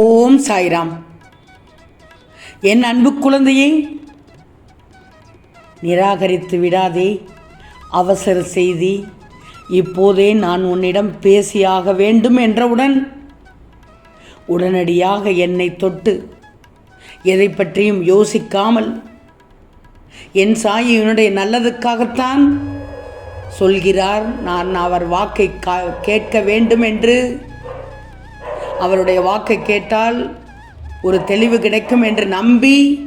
ஓம் சாய்ராம். என் அன்பு குழந்தையே நிராகரித்து விடாதே அவசர செய்தி. இப்போதே நான் உன்னிடம் பேசியாக வேண்டும் என்றவுடன் உடனடியாக என்னை தொட்டு எதை பற்றியும் யோசிக்காமல் என் சாயி என்னுடைய நல்லதுக்காகத்தான் சொல்கிறார். நான் அவர் வாக்கை கா கேட்க வேண்டும் என்று அவருடைய வாக்கை கேட்டால் ஒரு தெளிவு கிடைக்கும் என்று நம்பி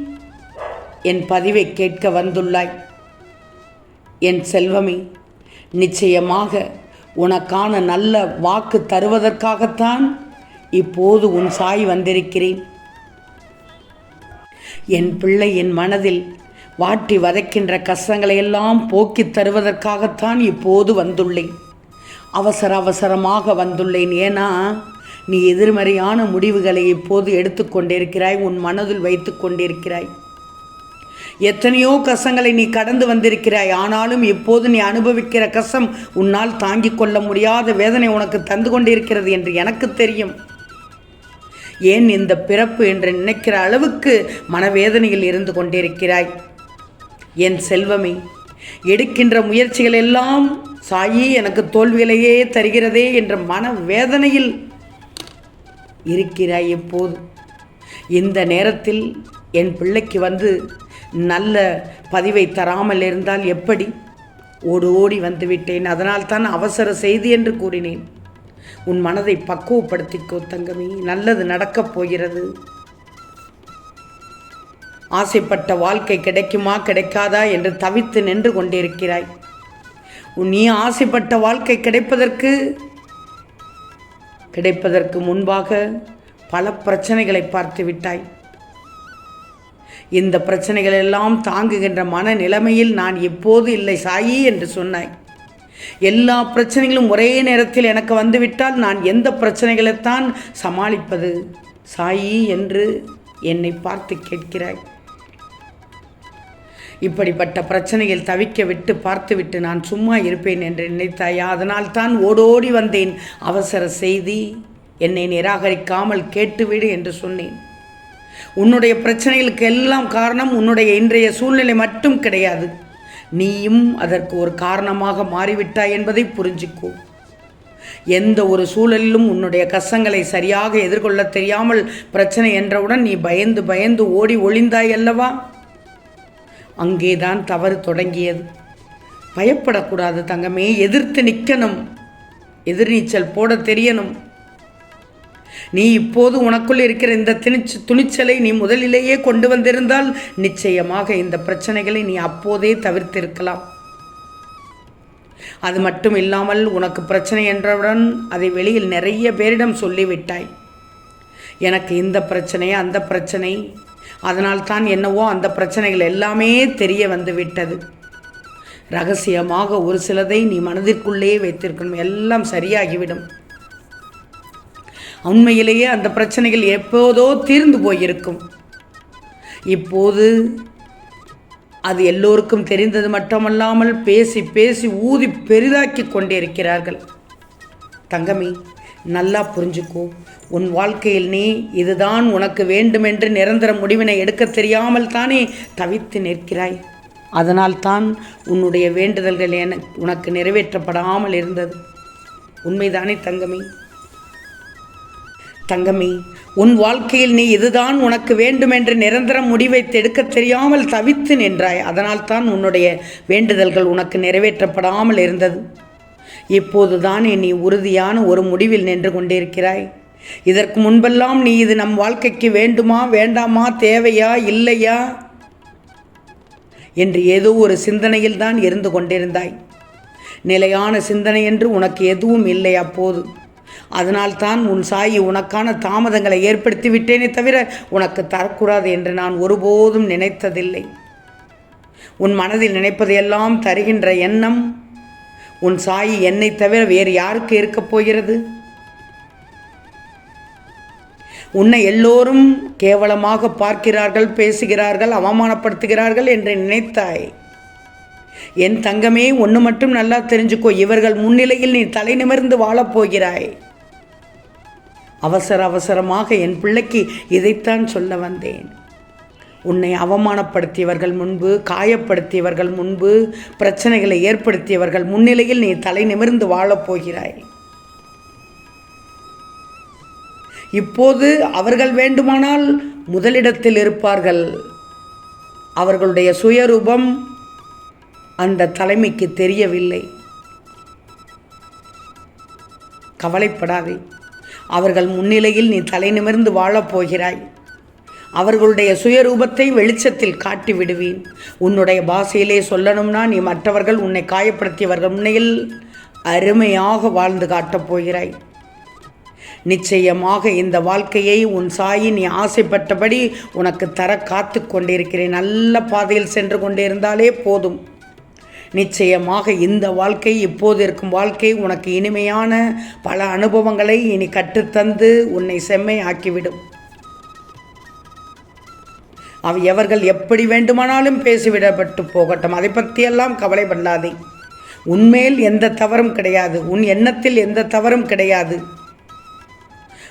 என் பதிவை கேட்க வந்துள்ளாய். என் செல்வமே நிச்சயமாக உனக்கான நல்ல வாக்கு தருவதற்காகத்தான் இப்போது உன் சாய் வந்திருக்கிறேன். என் பிள்ளை என் மனதில் வாட்டி வதைக்கின்ற கஷ்டங்களை எல்லாம் போக்கித் தருவதற்காகத்தான் இப்போது வந்துள்ளேன். அவசர அவசரமாக வந்துள்ளேன். ஏன்னா நீ எதிர்மறையான முடிவுகளை இப்போது எடுத்துக்கொண்டிருக்கிறாய் உன் மனதில் வைத்து கொண்டிருக்கிறாய். எத்தனையோ கசங்களை நீ கடந்து வந்திருக்கிறாய் ஆனாலும் இப்போது நீ அனுபவிக்கிற கசம் உன்னால் தாங்கிக் கொள்ள முடியாத வேதனை உனக்கு தந்து கொண்டிருக்கிறது என்று எனக்கு தெரியும். ஏன் இந்த பிறப்பு என்று நினைக்கிற அளவுக்கு மனவேதனையில் இருந்து கொண்டிருக்கிறாய்? என் செல்வமே எடுக்கின்ற முயற்சிகள் எல்லாம் சாயி எனக்கு தோல்விகளையே தருகிறதே என்ற மன வேதனையில் இருக்கிறாய் எப்போது? இந்த நேரத்தில் என் பிள்ளைக்கு வந்து நல்ல பதிவை தராமல் இருந்தால் எப்படி? ஓடு ஓடி வந்துவிட்டேன் அதனால் தான் அவசர செய்தி என்று கூறினேன். உன் மனதை பக்குவப்படுத்திக்கோ தங்கமி. நல்லது நடக்கப் போகிறது. ஆசைப்பட்ட வாழ்க்கை கிடைக்குமா கிடைக்காதா என்று தவித்து நின்று கொண்டிருக்கிறாய். உன் நீ ஆசைப்பட்ட வாழ்க்கை கிடைப்பதற்கு கிடைப்பதற்கு முன்பாக பல பிரச்சனைகளை பார்த்து விட்டாய். இந்த பிரச்சனைகள் எல்லாம் தாங்குகின்ற மன நிலைமையில் நான் எப்போது இல்லை சாயி என்று சொன்னாய். எல்லா பிரச்சனைகளும் ஒரே நேரத்தில் எனக்கு வந்துவிட்டால் நான் எந்த பிரச்சனைகளைத்தான் சமாளிப்பது? சாயி என்று என்னை பார்த்து கேட்கிறாய். இப்படிப்பட்ட பிரச்சனையில் தவிக்க விட்டு பார்த்துவிட்டு நான் சும்மா இருப்பேன் என்று நினைத்தாயா. அதனால் தான் ஓடோடி வந்தேன். அவசர செய்தி என்னை நிராகரிக்காமல் கேட்டுவிடு என்று சொன்னேன். உன்னுடைய பிரச்சனைகளுக்கு எல்லாம் காரணம் உன்னுடைய இன்றைய சூழ்நிலை மட்டும் கிடையாது. நீயும் அதற்கு ஒரு காரணமாக மாறிவிட்டாய் என்பதை புரிஞ்சுக்கோ. எந்த ஒரு சூழலிலும் உன்னுடைய கஷ்டங்களை சரியாக எதிர்கொள்ள தெரியாமல் பிரச்சனை என்றவுடன் நீ பயந்து பயந்து ஓடி ஒளிந்தாய் அல்லவா? அங்கேதான் தவறு தொடங்கியது. பயப்படக்கூடாது தங்கமே எதிர்த்து நிற்கணும் எதிர்நீச்சல் போட தெரியணும். நீ இப்போது உனக்குள் இருக்கிற இந்த திணிச்சு துணிச்சலை நீ முதலிலேயே கொண்டு வந்திருந்தால் நிச்சயமாக இந்த பிரச்சனைகளை நீ அப்போதே தவிர்த்திருக்கலாம். அது மட்டும் இல்லாமல் உனக்கு பிரச்சனை என்றவுடன் அதை வெளியில் நிறைய பேரிடம் சொல்லிவிட்டாய். எனக்கு இந்த பிரச்சனை அந்த பிரச்சனை அதனால் தான் என்னவோ அந்த பிரச்சனைகள் எல்லாமே தெரிய வந்து விட்டது. ரகசியமாக ஒரு சிலதை நீ மனதிற்குள்ளே வைத்திருக்கணும். எல்லாம் சரியாகிவிடும். உண்மையிலேயே அந்த பிரச்சனைகள் எப்போதோ தீர்ந்து போயிருக்கும். இப்போது அது எல்லோருக்கும் தெரிந்தது மட்டுமல்லாமல் பேசி பேசி ஊதி பெரிதாக்கி கொண்டிருக்கிறார்கள் தங்கமி நல்லா புரிஞ்சுக்கோ. உன் வாழ்க்கையில் நீ இதுதான் உனக்கு வேண்டுமென்று நிரந்தர முடிவினை எடுக்க தெரியாமல் தானே தவித்து நிற்கிறாய். அதனால் தான் உன்னுடைய வேண்டுதல்கள் என உனக்கு நிறைவேற்றப்படாமல் இருந்தது. உண்மைதானே தங்கமி? தங்கமி உன் வாழ்க்கையில் நீ இதுதான் உனக்கு வேண்டுமென்று நிரந்தர முடிவை எடுக்க தெரியாமல் தவித்து நின்றாய். அதனால் தான் உன்னுடைய வேண்டுதல்கள் உனக்கு நிறைவேற்றப்படாமல் இருந்தது. இப்போதுதான் நீ உறுதியான ஒரு முடிவில் நின்று கொண்டிருக்கிறாய். இதற்கு முன்பெல்லாம் நீ இது நம் வாழ்க்கைக்கு வேண்டுமா வேண்டாமா தேவையா இல்லையா? என்று ஏதோ ஒரு சிந்தனையில் தான் இருந்து கொண்டிருந்தாய். நிலையான சிந்தனை என்று உனக்கு எதுவும் இல்லை அப்போது. அதனால்தான் உன் சாயி உனக்கான தாமதங்களை ஏற்படுத்தி விட்டேனே தவிர உனக்கு தரக்கூடாது என்று நான் ஒருபோதும் நினைத்ததில்லை. உன் மனதில் நினைப்பதையெல்லாம் தருகின்ற எண்ணம் உன் சாயி என்னை தவிர வேறு யாருக்கு இருக்கப் போகிறது? உன்னை எல்லோரும் கேவலமாக பார்க்கிறார்கள் பேசுகிறார்கள் அவமானப்படுத்துகிறார்கள் என்று நினைத்தாய். என் தங்கமே ஒன்று மட்டும் நல்லா தெரிஞ்சுக்கோ இவர்கள் முன்னிலையில் நீ தலை நிமிர்ந்து வாழப் போகிறாய். அவசர அவசரமாக என் பிள்ளைக்கு இதைத்தான் சொல்ல வந்தேன். உன்னை அவமானப்படுத்தியவர்கள் முன்பு காயப்படுத்தியவர்கள் முன்பு பிரச்சனைகளை ஏற்படுத்தியவர்கள் முன்னிலையில் நீ தலை நிமிர்ந்து வாழப் போகிறாய். இப்போது அவர்கள் வேண்டுமானால் முதலிடத்தில் இருப்பார்கள். அவர்களுடைய சுயரூபம் அந்த தலைமைக்கு தெரியவில்லை. கவலைப்படாதே. அவர்கள் முன்னிலையில் நீ தலை நிமிர்ந்து வாழப்போகிறாய் அவர்களுடைய சுயரூபத்தை வெளிச்சத்தில் காட்டி விடுவேன். உன்னுடைய பாஷையிலே சொல்லணும்னா நீ மற்றவர்கள் உன்னை காயப்படுத்தியவர்கள் முன்னையில் அருமையாக வாழ்ந்து காட்டப் போகிறாய். நிச்சயமாக இந்த வாழ்க்கையை உன் சாயி நீ ஆசைப்பட்டபடி உனக்கு தர காத்து கொண்டிருக்கிறேன். நல்ல பாதையில் சென்று கொண்டிருந்தாலே போதும். நிச்சயமாக இந்த வாழ்க்கை இப்போது இருக்கும் வாழ்க்கை உனக்கு இனிமையான பல அனுபவங்களை இனி கற்றுத்தந்து உன்னை செம்மை ஆக்கிவிடும் அவ எவர்கள் எப்படி வேண்டுமானாலும் பேசிவிடப்பட்டு போகட்டும். அதை பற்றியெல்லாம் கவலைப்படாதே. உன்மேல் எந்த தவறும் கிடையாது. உன் எண்ணத்தில் எந்த தவறும் கிடையாது.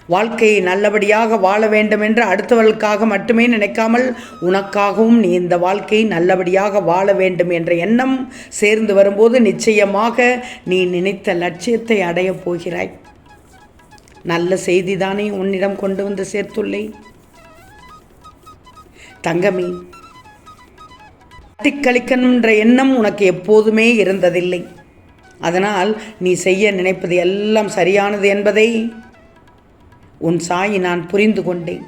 வாழ்க்கையை நல்லபடியாக வாழ வேண்டும் என்று அடுத்தவர்களுக்காக மட்டுமே நினைக்காமல் உனக்காகவும் நீ இந்த வாழ்க்கையை நல்லபடியாக வாழ வேண்டும் என்ற எண்ணம் சேர்ந்து வரும்போது நிச்சயமாக நீ நினைத்த லட்சியத்தை அடையப் போகிறாய். நல்ல செய்திதானே உன்னிடம் கொண்டு வந்து சேர்த்துள்ளேன். தங்கமே. கழிக்கணுன்ற எண்ணம் உனக்கு எப்போதுமே இருந்ததில்லை. அதனால் நீ செய்ய நினைப்பது எல்லாம் சரியானது என்பதை உன் சாயி நான் புரிந்து கொண்டேன்.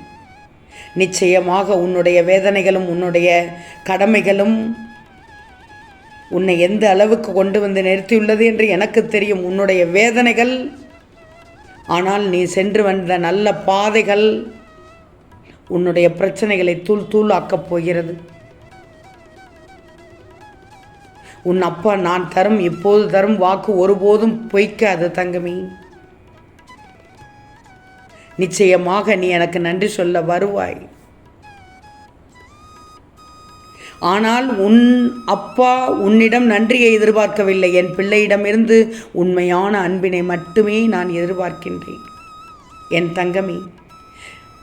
நிச்சயமாக உன்னுடைய வேதனைகளும் உன்னுடைய கடமைகளும் உன்னை எந்த அளவுக்கு கொண்டு வந்து நிறுத்தியுள்ளது என்று எனக்கு தெரியும். உன்னுடைய வேதனைகள் ஆனால் நீ சென்று வந்த நல்ல பாதைகள் உன்னுடைய பிரச்சனைகளை தூள் தூள் ஆக்கப் போகிறது. உன் அப்பா நான் தரும் இப்போது தரும் வாக்கு ஒருபோதும் பொய்க்காது தங்கமி. நிச்சயமாக நீ எனக்கு நன்றி சொல்ல வருவாய். ஆனால் உன் அப்பா உன்னிடம் நன்றியை எதிர்பார்க்கவில்லை. என் பிள்ளையிடமிருந்து உண்மையான அன்பினை மட்டுமே நான் எதிர்பார்க்கின்றேன். என் தங்கமி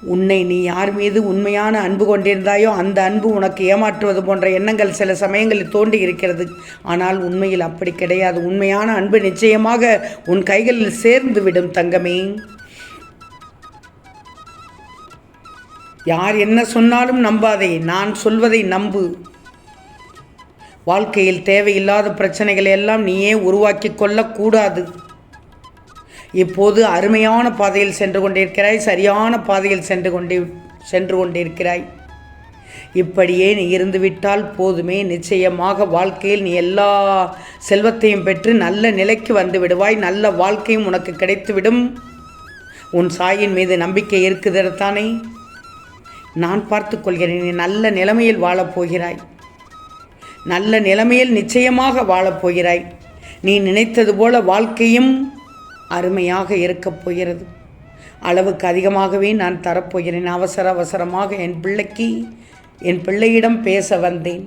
உன்னை நீ யார் மீது உண்மையான அன்பு கொண்டிருந்தாயோ அந்த அன்பு உனக்கு ஏமாற்றுவது போன்ற எண்ணங்கள் சில சமயங்களில் தோண்டி இருக்கிறது. ஆனால் உண்மையில் அப்படி கிடையாது. உண்மையான அன்பு நிச்சயமாக உன் கைகளில் சேர்ந்து விடும் தங்கமே. யார் என்ன சொன்னாலும் நம்பாதே. நான் சொல்வதை நம்பு. வாழ்க்கையில் தேவையில்லாத பிரச்சனைகளை எல்லாம் நீயே உருவாக்கி கொள்ளக்கூடாது இப்போது அருமையான பாதையில் சென்று கொண்டிருக்கிறாய் சரியான பாதையில் சென்று கொண்டு சென்று கொண்டிருக்கிறாய். இப்படியே நீ இருந்துவிட்டால் போதுமே நிச்சயமாக வாழ்க்கையில் நீ எல்லா செல்வத்தையும் பெற்று நல்ல நிலைக்கு வந்து விடுவாய் நல்ல வாழ்க்கையும் உனக்கு கிடைத்துவிடும். உன் சாயின் மீது நம்பிக்கை இருக்குதுதானே நான் பார்த்து கொள்கிறேன் நீ நல்ல நிலைமையில் வாழப்போகிறாய் நல்ல நிலைமையில் நிச்சயமாக வாழப்போகிறாய் நீ நினைத்தது போல வாழ்க்கையும் அருமையாக இருக்கப் போகிறது. அளவுக்கு அதிகமாகவே நான் தரப்போகிறேன். அவசர அவசரமாக என் பிள்ளைக்கு என் பிள்ளையிடம் பேச வந்தேன்.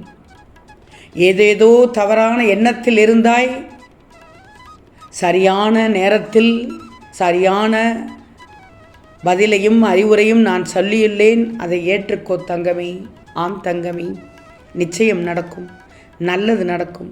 ஏதேதோ தவறான எண்ணத்தில் இருந்தாய். சரியான நேரத்தில் சரியான பதிலையும் அறிவுரையும் நான் சொல்லியுள்ளேன். அதை ஏற்றுக்கோ தங்கமே. ஆம் தங்கமே. நிச்சயம் நடக்கும். நல்லது நடக்கும்.